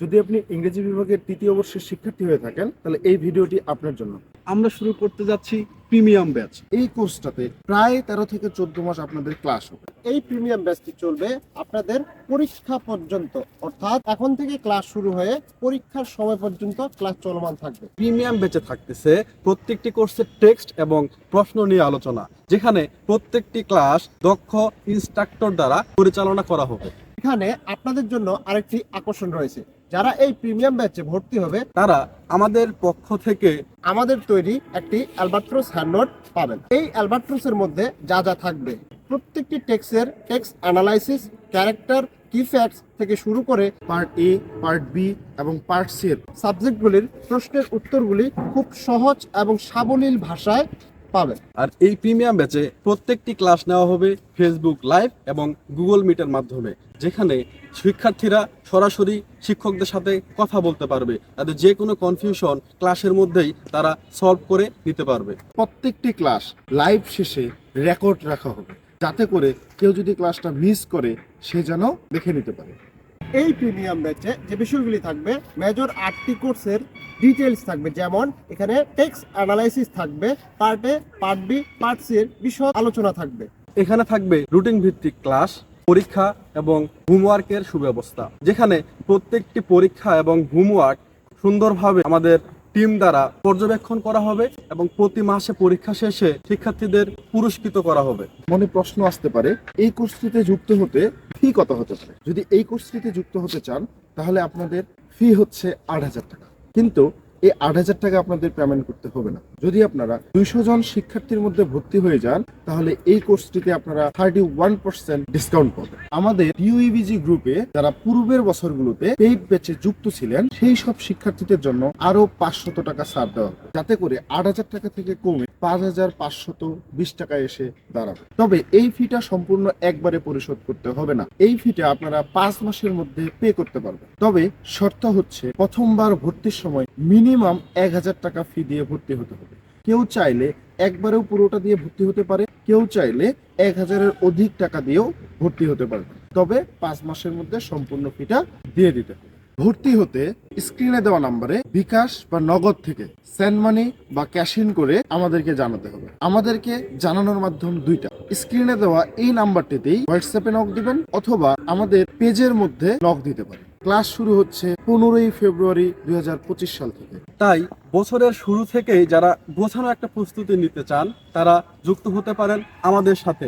যদি আপনি ইংরেজি বিভাগের তৃতীয় বর্ষের শিক্ষার্থী হয়ে থাকেন তাহলে এই ভিডিওটি আপনার জন্য। আমরা শুরু করতে যাচ্ছি প্রিমিয়াম ব্যাচ। এই কোর্সটাতে প্রায় তেরো থেকে চোদ্দ মাস আপনাদের ক্লাস হবে। এই প্রিমিয়াম ব্যাচটি চলবে আপনাদের পরীক্ষা পর্যন্ত অর্থাৎ এখন থেকে ক্লাস শুরু হয়ে পরীক্ষার সময় পর্যন্ত ক্লাস চলমান থাকবে। প্রিমিয়াম ব্যাচে থাকতেছে প্রত্যেকটি কোর্সের টেক্সট এবং প্রশ্ন নিয়ে আলোচনা যেখানে প্রত্যেকটি ক্লাস দক্ষ ইনস্ট্রাক্টর দ্বারা পরিচালনা করা হবে। এখানে আপনাদের জন্য আরেকটি আকর্ষণ রয়েছে। যারা এই প্রিমিয়াম ব্যাচে ভর্তি হবে, তারা আমাদের পক্ষ থেকে আমাদের তৈরি একটি অ্যালবাট্রোস হ্যান্ডনোট পাবেন। এই অ্যালবাট্রোসের মধ্যে যা যা থাকবে, প্রত্যেকটি টেক্সের টেক্সট অ্যানালাইসিস, ক্যারেক্টার, কি ফ্যাক্টস থেকে শুরু করে পার্ট এ, পার্ট বি এবং পার্ট সি এর সাবজেক্টগুলির প্রশ্নের উত্তরগুলি খুব সহজ এবং সাবলীল ভাষায় পাবেন। আর এই প্রিমিয়াম ব্যাচে প্রত্যেকটি ক্লাস নেওয়া হবে ফেসবুক লাইভ এবং গুগল মিটের মাধ্যমে যেখানে শিক্ষার্থীরা সরাসরি শিক্ষকদের সাথে কথা বলতে পারবে। তাদের যে কোনো কনফিউশন ক্লাসের মধ্যেই তারা সলভ করে নিতে পারবে। প্রত্যেকটি ক্লাস লাইভ শেষে রেকর্ড রাখা হবে। যাতে করে কেউ যদি ক্লাসটা মিস করে সে যেন দেখে নিতে পারে। এই প্রিমিয়াম ব্যাচে যে বিষয়গুলি থাকবে মেজর আটটি কোর্সের ডিটেলস থাকবে যেমন এখানে টেক্সট অ্যানালাইসিস থাকবে part A part B part C এর বিষয় আলোচনা থাকবে। এখানে থাকবে রুটিন ভিত্তিক ক্লাস পরীক্ষা এবং হোমওয়ার্কের সুব্যবস্থা যেখানে প্রত্যেকটি পরীক্ষা এবং হোমওয়ার্ক সুন্দরভাবে আমাদের টিম দ্বারা পর্যবেক্ষণ করা হবে এবং প্রতি মাসে পরীক্ষা শেষে শিক্ষার্থীদের পুরস্কৃত করা হবে। মনে প্রশ্ন আসতে পারে এই কোর্সটিতে যুক্ত হতে ফি কত হতে পারে? যদি এই কোর্সটিতে যুক্ত হতে চান, তাহলে আপনাদের ফি হচ্ছে আট হাজার টাকা। কিন্তু এই আট হাজার টাকা আপনাদের পেমেন্ট করতে হবে না। যদি আপনারা দুইশো জন শিক্ষার্থীর মধ্যে ভর্তি হয়ে যান, তাহলে এই কোর্সটিতে আপনারা থার্টি ওয়ান পার্সেন্ট ডিসকাউন্ট পাবেন। আমাদের ইউইবিজি গ্রুপে যারা পূর্বের বছরগুলোতে পেইড ব্যাচে যুক্ত ছিলেন, সেই সব শিক্ষার্থীদের জন্য আরও পাঁচশত টাকা ছাড় দেওয়া যাতে করে আট হাজার টাকা থেকে কমে পাঁচ হাজার পাঁচশত বিশ টাকা এসে দাঁড়াবে। তবে এই ফিটা সম্পূর্ণ একবারে পরিশোধ করতে হবে না। এই ফিটা আপনারা পাঁচ মাসের মধ্যে পে করতে পারবেন। তবে শর্ত হচ্ছে, প্রথমবার ভর্তির সময় মিনিমাম এক হাজার টাকা ফি দিয়ে ভর্তি হতে হবে। কেউ চাইলে একবারেও পুরোটা দিয়ে ভর্তি হতে পারে, কেউ চাইলে এক হাজারের অধিক টাকা দিয়েও ভর্তি হতে পারে। তবে পাঁচ মাসের মধ্যে সম্পূর্ণ ফিটা দিয়ে দিতে ভর্তি হতে স্ক্রিনে দেওয়া নাম্বারে বিকাশ বা নগদ থেকে সেন্ড মানি বা ক্যাশ ইন করে আমাদেরকে জানাতে হবে। আমাদেরকে জানানোর মাধ্যম দুইটা। স্ক্রিনে দেওয়া এই নাম্বারটিতেই হোয়াটসঅ্যাপে নক দিবেন অথবা আমাদের পেজের মধ্যে নক দিতে পারেন। ক্লাস শুরু হচ্ছে পনেরোই ফেব্রুয়ারি দুই হাজার পঁচিশ সাল থেকে। তাই বছরের শুরু থেকেই যারা গোছানো একটা প্রস্তুতি নিতে চান, তারা যুক্ত হতে পারেন আমাদের সাথে।